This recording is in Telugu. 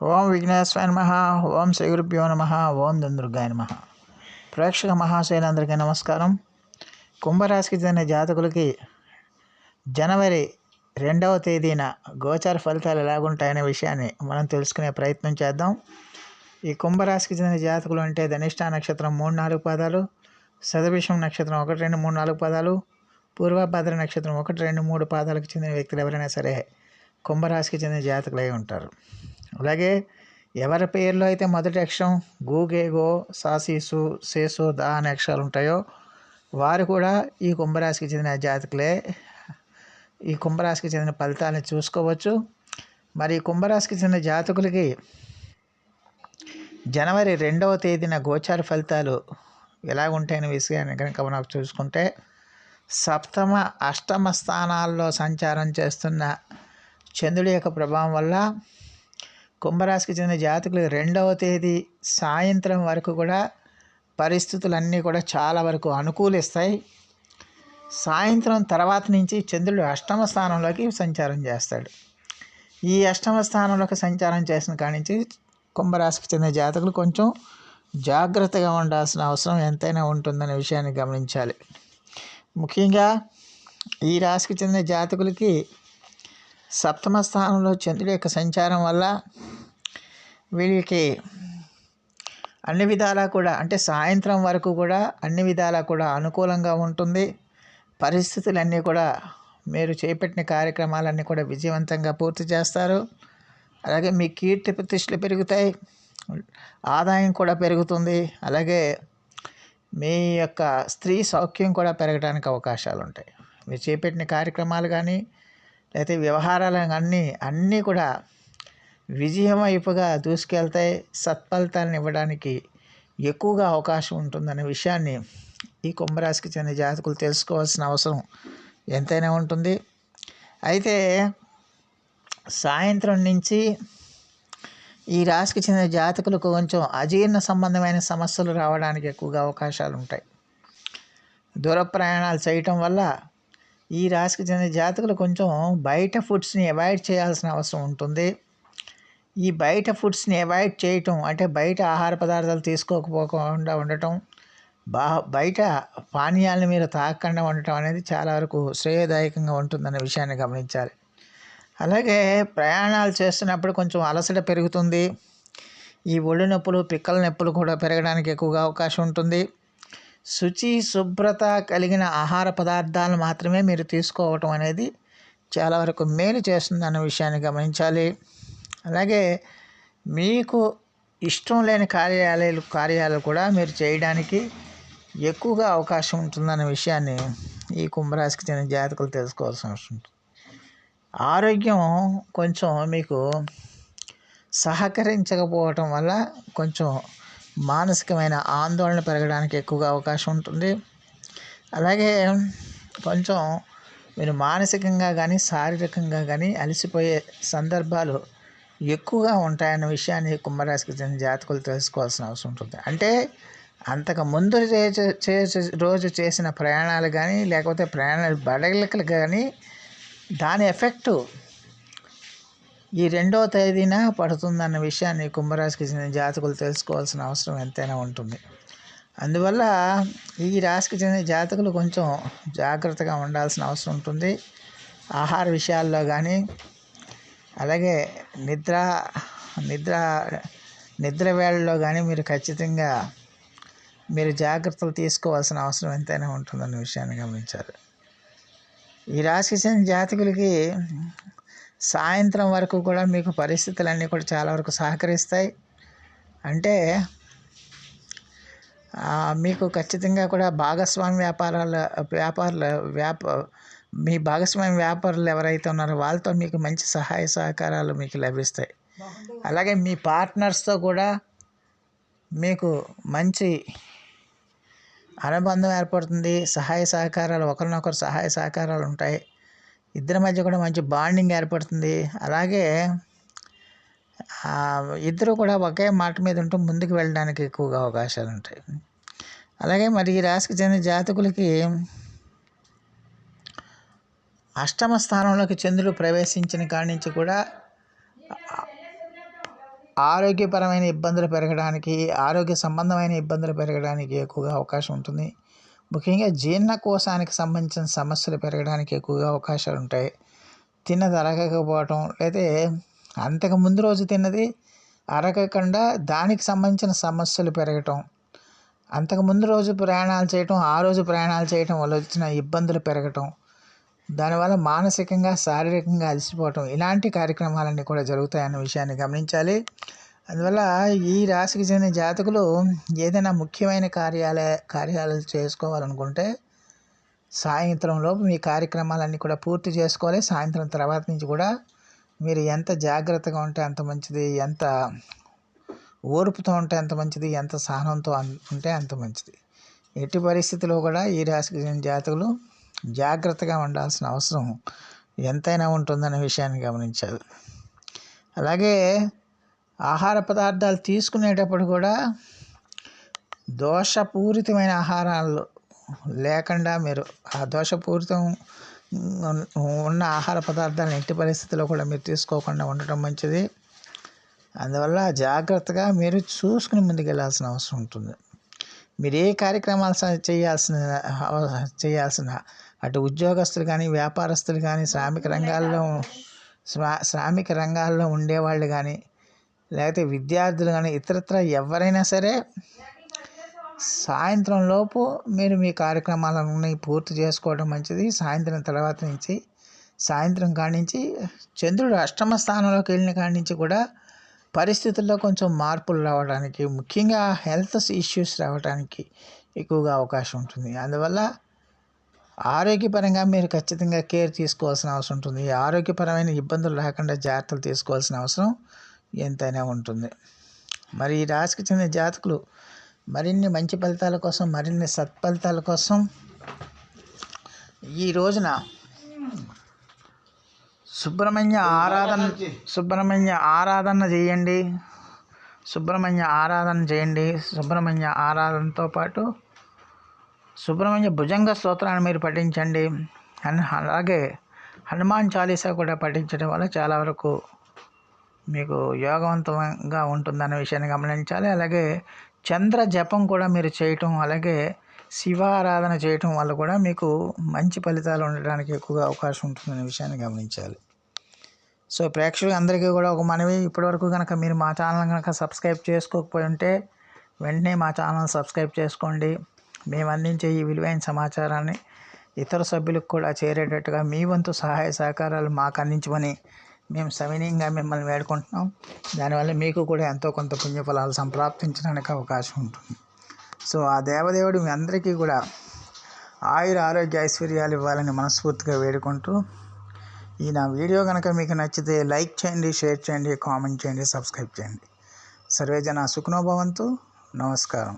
ఓం విఘ్నేశ్వర నమ ఓం శ్రీ గురుభ్యో నమ ఓం దుర్గాయ నమ. ప్రేక్షక మహాశైలందరికీ నమస్కారం. కుంభరాశికి చెందిన జాతకులకి జనవరి రెండవ తేదీన గోచార ఫలితాలు ఎలాగుంటాయనే విషయాన్ని మనం తెలుసుకునే ప్రయత్నం చేద్దాం. ఈ కుంభరాశికి చెందిన జాతకులు అంటే ధనిష్ట నక్షత్రం మూడు నాలుగు పాదాలు సదభిషం నక్షత్రం ఒకటి రెండు మూడు నాలుగు పాదాలు పూర్వభద్ర నక్షత్రం ఒకటి రెండు మూడు పాదాలకు చెందిన వ్యక్తులు ఎవరైనా సరే కుంభరాశికి చెందిన జాతకులై ఉంటారు. అలాగే ఎవరి పేర్లో అయితే మొదటి అక్షరం గూగేగో సాసీసు సేసు దా అనే అక్షరాలు ఉంటాయో వారు కూడా ఈ కుంభరాశికి చెందిన జాతకులే. ఈ కుంభరాశికి చెందిన ఫలితాలను చూసుకోవచ్చు. మరి కుంభరాశికి చెందిన జాతకులకి జనవరి రెండవ తేదీన గోచార ఫలితాలు ఎలా ఉంటాయని విషయాన్ని కనుక మనం చూసుకుంటే సప్తమ అష్టమ స్థానాల్లో సంచారం చేస్తున్న చంద్రుడి యొక్క ప్రభావం వల్ల కుంభరాశికి చెందిన జాతకులు రెండవ తేదీ సాయంత్రం వరకు కూడా పరిస్థితులన్నీ కూడా చాలా వరకు అనుకూలిస్తాయి. సాయంత్రం తర్వాత నుంచి చంద్రుడు అష్టమ స్థానంలోకి సంచారం చేస్తాడు. ఈ అష్టమ స్థానంలోకి సంచారం చేసిన కాడి నుంచి కుంభరాశికి చెందిన జాతకులు కొంచెం జాగ్రత్తగా ఉండాల్సిన అవసరం ఎంతైనా ఉంటుందనే విషయాన్ని గమనించాలి. ముఖ్యంగా ఈ రాశికి చెందిన జాతకులకి సప్తమ స్థానంలో చంద్రుడి యొక్క సంచారం వల్ల వీళ్ళకి అన్ని విధాలా కూడా అంటే సాయంత్రం వరకు కూడా అన్ని విధాలా కూడా అనుకూలంగా ఉంటుంది. పరిస్థితులన్నీ కూడా మీరు చేపట్టిన కార్యక్రమాలన్నీ కూడా విజయవంతంగా పూర్తి చేస్తారు. అలాగే మీ కీర్తి ప్రతిష్టలు పెరుగుతాయి. ఆదాయం కూడా పెరుగుతుంది. అలాగే మీ యొక్క స్త్రీ సౌఖ్యం కూడా పెరగడానికి అవకాశాలు ఉంటాయి. మీరు చేపట్టిన కార్యక్రమాలు కానీ లేకపోతే వ్యవహారాలు అన్నీ అన్నీ కూడా విజయం వైపుగా దూసుకెళ్తాయి సత్ఫలితాలను ఇవ్వడానికి ఎక్కువగా అవకాశం ఉంటుందనే విషయాన్ని ఈ కుంభరాశికి చెందిన జాతకులు తెలుసుకోవాల్సిన అవసరం ఎంతైనా ఉంటుంది. అయితే సాయంత్రం నుంచి ఈ రాశికి చెందిన జాతకులకు కొంచెం అజీర్ణ సంబంధమైన సమస్యలు రావడానికి ఎక్కువగా అవకాశాలు ఉంటాయి. దూర ప్రయాణాలు చేయటం వల్ల ఈ రాశికి చెందిన జాతకులు కొంచెం బయట ఫుడ్స్ని అవాయిడ్ చేయాల్సిన అవసరం ఉంటుంది. ఈ బయట ఫుడ్స్ని అవాయిడ్ చేయటం అంటే బయట ఆహార పదార్థాలు తీసుకోకపోకుండా ఉండటం బా బయట పానీయాలను మీరు తాగకుండా ఉండటం అనేది చాలా వరకు శ్రేయదాయకంగా ఉంటుందనే విషయాన్ని గమనించాలి. అలాగే ప్రయాణాలు చేస్తున్నప్పుడు కొంచెం అలసట పెరుగుతుంది. ఈ ఒళ్ళు నొప్పులు పిక్కల నొప్పులు కూడా పెరగడానికి ఎక్కువగా అవకాశం ఉంటుంది. శుచి శుభ్రత కలిగిన ఆహార పదార్థాలు మాత్రమే మీరు తీసుకోవటం అనేది చాలా వరకు మేలు చేస్తుంది అన్న విషయాన్ని గమనించాలి. అలాగే మీకు ఇష్టం లేని కార్యాలయాలు కార్యాలు కూడా మీరు చేయడానికి ఎక్కువగా అవకాశం ఉంటుందనే విషయాన్ని ఈ కుంభరాశికి చెందిన జాతకులు తెలుసుకోవాల్సిన అవసరం ఉంటుంది. ఆరోగ్యం కొంచెం మీకు సహకరించకపోవటం వల్ల కొంచెం మానసికమైన ఆందోళన పెరగడానికి ఎక్కువగా అవకాశం ఉంటుంది. అలాగే కొంచెం మీరు మానసికంగా కానీ శారీరకంగా కానీ అలసిపోయే సందర్భాలు ఎక్కువగా ఉంటాయన్న విషయాన్ని కుంభరాశికి చెందిన జాతకులు తెలుసుకోవాల్సిన అవసరం ఉంటుంది. అంటే అంతకు ముందు చేసే రోజు చేసిన ప్రయాణాలు కానీ లేకపోతే ప్రయాణాలు బడగలకలు కానీ దాని ఎఫెక్టు ఈ రెండవ తేదీన పడుతుందన్న విషయాన్ని కుంభరాశికి చెందిన జాతకులు తెలుసుకోవాల్సిన అవసరం ఎంతైనా ఉంటుంది. అందువల్ల ఈ రాశికి చెందిన జాతకులు కొంచెం జాగ్రత్తగా ఉండాల్సిన అవసరం ఉంటుంది. ఆహార విషయాల్లో కానీ అలాగే నిద్ర నిద్ర నిద్ర వేళల్లో కానీ మీరు ఖచ్చితంగా మీరు జాగ్రత్తలు తీసుకోవాల్సిన అవసరం ఎంతైనా ఉంటుందన్న విషయాన్ని గమనించాలి. ఈ రాశికి చెందిన జాతకులకి సాయంత్రం వరకు కూడా మీకు పరిస్థితులన్నీ కూడా చాలా వరకు సహకరిస్తాయి. అంటే మీకు ఖచ్చితంగా కూడా భాగస్వామి వ్యాపారాల వ్యాపారుల వ్యాప మీ భాగస్వామి వ్యాపారులు ఎవరైతే ఉన్నారో వాళ్ళతో మీకు మంచి సహాయ సహకారాలు మీకు లభిస్తాయి. అలాగే మీ పార్ట్నర్స్తో కూడా మీకు మంచి అనుబంధం ఏర్పడుతుంది. సహాయ సహకారాలు ఒకరినొకరు సహాయ సహకారాలు ఉంటాయి. ఇద్దరి మధ్య కూడా మంచి బాండింగ్ ఏర్పడుతుంది. అలాగే ఇద్దరు కూడా ఒకే మాట మీద ఉంటూ ముందుకు వెళ్ళడానికి ఎక్కువగా అవకాశాలు ఉంటాయి. అలాగే మరి ఈ రాశికి చెందిన జాతకులకి అష్టమ స్థానంలోకి చంద్రుడు ప్రవేశించిన కాడి నుంచి కూడా ఆరోగ్యపరమైన ఇబ్బందులు పెరగడానికి ఆరోగ్య సంబంధమైన ఇబ్బందులు పెరగడానికి ఎక్కువగా అవకాశం ఉంటుంది. ముఖ్యంగా జీర్ణకోశానికి సంబంధించిన సమస్యలు పెరగడానికి ఎక్కువగా అవకాశాలు ఉంటాయి. తిన్నది అరగకపోవటం అయితే అంతకు ముందు రోజు తిన్నది అరగకుండా దానికి సంబంధించిన సమస్యలు పెరగటం అంతకు ముందు రోజు ప్రయాణాలు చేయటం ఆ రోజు ప్రయాణాలు చేయటం వల్ల వచ్చిన ఇబ్బందులు పెరగటం దానివల్ల మానసికంగా శారీరకంగా అలసిపోవటం ఇలాంటి కార్యక్రమాలన్నీ కూడా జరుగుతాయన్న విషయాన్ని గమనించాలి. అందువల్ల ఈ రాశికి చెందిన జాతకులు ఏదైనా ముఖ్యమైన కార్యాలయ కార్యాలు చేసుకోవాలనుకుంటే సాయంత్రంలోపు మీ కార్యక్రమాలన్నీ కూడా పూర్తి చేసుకోవాలి. సాయంత్రం తర్వాత నుంచి కూడా మీరు ఎంత జాగ్రత్తగా ఉంటే అంత మంచిది ఎంత ఓర్పుతో ఉంటే అంత మంచిది ఎంత సహనంతో ఉంటే అంత మంచిది. ఎట్టి పరిస్థితిలో కూడా ఈ రాశికి చెందిన జాతకులు జాగ్రత్తగా ఉండాల్సిన అవసరం ఎంతైనా ఉంటుందనే విషయాన్ని గమనించాలి. అలాగే ఆహార పదార్థాలు తీసుకునేటప్పుడు కూడా దోషపూరితమైన ఆహారాలు లేకుండా మీరు ఆ దోషపూరితం ఉన్న ఆహార పదార్థాలను ఎట్టి పరిస్థితుల్లో కూడా మీరు తీసుకోకుండా ఉండటం మంచిది. అందువల్ల జాగ్రత్తగా మీరు చూసుకుని ముందుకెళ్ళాల్సిన అవసరం ఉంటుంది. మీరు ఏ కార్యక్రమాలు చేయాల్సిన చేయాల్సిన అటు ఉద్యోగస్తులు కానీ వ్యాపారస్తులు కానీ శ్రామిక రంగాల్లో శ్రా శ్రామిక రంగాల్లో ఉండేవాళ్ళు కానీ లేకపోతే విద్యార్థులు కానీ ఇతరత్ర ఎవరైనా సరే సాయంత్రం లోపు మీరు మీ కార్యక్రమాలన్నీ పూర్తి చేసుకోవడం మంచిది. సాయంత్రం తర్వాత నుంచి సాయంత్రం కాడి నుంచి చంద్రుడు అష్టమ స్థానంలోకి వెళ్ళిన కాడి నుంచి కూడా పరిస్థితుల్లో కొంచెం మార్పులు రావడానికి ముఖ్యంగా హెల్త్ ఇష్యూస్ రావడానికి ఎక్కువగా అవకాశం ఉంటుంది. అందువల్ల ఆరోగ్యపరంగా మీరు ఖచ్చితంగా కేర్ తీసుకోవాల్సిన అవసరం ఉంటుంది. ఈ ఆరోగ్యపరమైన ఇబ్బందులు లేకుండా జాగ్రత్తలు తీసుకోవాల్సిన అవసరం ఎంతైనా ఉంటుంది. మరి ఈ రాశికి చెందిన జాతకులు మరిన్ని మంచి ఫలితాల కోసం మరిన్ని సత్ఫలితాల కోసం ఈ రోజున సుబ్రహ్మణ్య ఆరాధన సుబ్రహ్మణ్య ఆరాధన చేయండి. సుబ్రహ్మణ్య ఆరాధన చేయండి. సుబ్రహ్మణ్య ఆరాధనతో పాటు సుబ్రహ్మణ్య భుజంగ స్తోత్రాన్ని మీరు పఠించండి అండ్ అలాగే హనుమాన్ చాలీసా కూడా పఠించడం వల్ల చాలా వరకు మీకు యోగవంతంగా ఉంటుందనే విషయాన్ని గమనించాలి. అలాగే చంద్ర జపం కూడా మీరు చేయటం అలాగే శివారాధన చేయటం వల్ల కూడా మీకు మంచి ఫలితాలు ఉండడానికి ఎక్కువగా అవకాశం ఉంటుందనే విషయాన్ని గమనించాలి. సో ప్రేక్షకులందరికీ కూడా ఒక మనవి. ఇప్పటివరకు కనుక మీరు మా ఛానల్ కనుక సబ్స్క్రైబ్ చేసుకోకపోయి ఉంటే వెంటనే మా ఛానల్ సబ్స్క్రైబ్ చేసుకోండి. మేము అందించే ఈ విలువైన సమాచారాన్ని ఇతర సభ్యులకు కూడా చేరేటట్టుగా మీ వంతు సహాయ సహకారాలు మాకు అందించమని మేము సవినీయంగా మిమ్మల్ని వేడుకుంటున్నాం. దానివల్ల మీకు కూడా ఎంతో కొంత పుణ్యఫలాలు సంప్రాప్తించడానికి అవకాశం ఉంటుంది. సో ఆ దేవదేవుడు మీ అందరికీ కూడా ఆయుర ఆరోగ్య ఐశ్వర్యాలు ఇవ్వాలని మనస్ఫూర్తిగా వేడుకుంటూ ఈ నా వీడియో కనుక మీకు నచ్చితే లైక్ చేయండి షేర్ చేయండి కామెంట్ చేయండి సబ్స్క్రైబ్ చేయండి. సర్వేజన సుఖనోభవంతు నమస్కారం.